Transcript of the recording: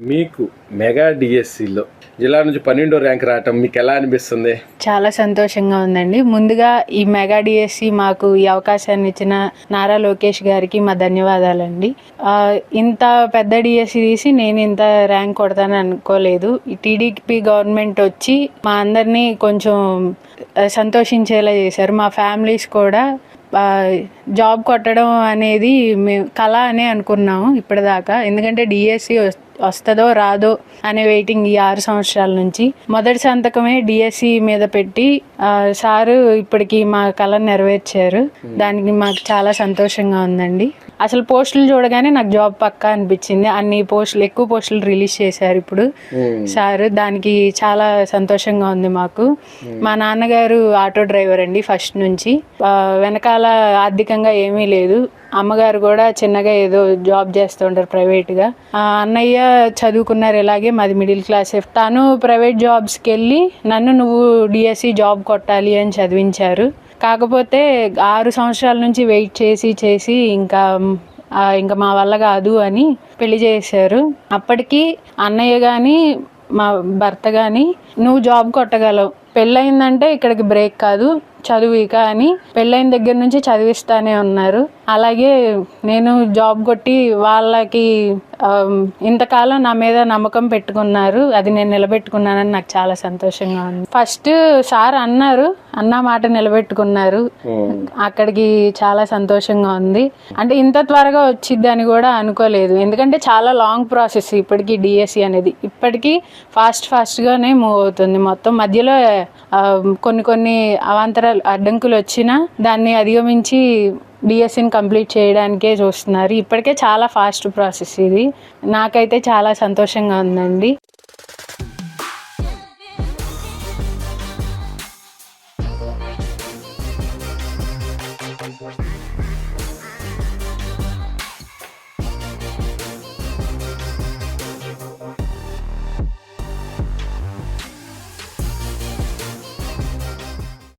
మీకు మెగా డిఎస్సిలో జిల్లా నుంచి పన్నెండో ర్యాంక్ రావటం మీకు ఎలా అనిపిస్తుంది? చాలా సంతోషంగా ఉందండి. ముందుగా ఈ మెగా డిఎస్సి మాకు ఈ అవకాశాన్ని ఇచ్చిన నారా లోకేష్ గారికి మా ధన్యవాదాలండి. ఆ, ఇంత పెద్ద డిఎస్సి తీసి నేను ఇంత ర్యాంక్ కొడతాను అనుకోలేదు. ఈ టీడీపీ గవర్నమెంట్ వచ్చి మా అందరినీ కొంచెం ఆ, సంతోషించేలా చేశారు. మా ఫ్యామిలీస్ కూడా ఆ, జాబ్ కొట్టడం అనేది మేము కళ అనే అనుకున్నాము ఇప్పటిదాకా. ఎందుకంటే డిఎస్సి వస్తుందో రాదో అనే వెయిటింగ్ ఈ ఆరు సంవత్సరాల నుంచి. మొదటి సంతకమే డిఎస్సి మీద పెట్టి ఆ, సారు ఇప్పటికి మా కళ నెరవేర్చారు. దానికి మాకు చాలా సంతోషంగా ఉందండి. అసలు పోస్టులు చూడగానే నాకు జాబ్ పక్కా అనిపించింది. అన్ని పోస్టులు ఎక్కువ పోస్టులు రిలీజ్ చేశారు ఇప్పుడు. సార్ దానికి చాలా సంతోషంగా ఉంది మాకు. మా నాన్నగారు ఆటో డ్రైవర్ అండి ఫస్ట్ నుంచి. వెనకాల ఆర్థికంగా ఏమీ లేదు. అమ్మగారు కూడా చిన్నగా ఏదో జాబ్ చేస్తూ ఉంటారు ప్రైవేట్గా. అన్నయ్య చదువుకున్నారు ఇలాగే మాది మిడిల్ క్లాస్. తను ప్రైవేట్ జాబ్స్కి వెళ్ళి నన్ను నువ్వు డిఎస్సి జాబ్ కొట్టాలి అని చదివించారు. కాకపోతే ఆరు సంవత్సరాల నుంచి వెయిట్ చేసి చేసి ఇంకా ఇంకా మా వల్ల కాదు అని పెళ్ళి చేశారు. అప్పటికి అన్నయ్య కానీ మా భర్త కానీ నువ్వు జాబ్ కొట్టగలవు. పెళ్ళయిందంటే ఇక్కడికి బ్రేక్ కాదు చదువు ఇక అని పెళ్ళైన దగ్గర నుంచి చదివిస్తానే ఉన్నారు. అలాగే నేను జాబ్ కొట్టి వాళ్ళకి ఇంతకాలం నా మీద నమ్మకం పెట్టుకున్నారు. అది నేను నిలబెట్టుకున్నానని నాకు చాలా సంతోషంగా ఉంది. ఫస్ట్ సార్ అన్నారు అన్న మాట నిలబెట్టుకున్నారు. అక్కడికి చాలా సంతోషంగా ఉంది. అంటే ఇంత త్వరగా వచ్చిద్ది అని కూడా అనుకోలేదు. ఎందుకంటే చాలా లాంగ్ ప్రాసెస్ ఇప్పటికీ డిఎస్సి అనేది. ఇప్పటికీ ఫాస్ట్ ఫాస్ట్గానే మూవ్ అవుతుంది మొత్తం. మధ్యలో కొన్ని కొన్ని అవాంతరాలు అడ్డంకులు వచ్చినా దాన్ని అధిగమించి డిఎస్సిని కంప్లీట్ చేయడానికే చూస్తున్నారు. ఇప్పటికే చాలా ఫాస్ట్ ప్రాసెస్ ఇది. నాకైతే చాలా సంతోషంగా ఉందండి.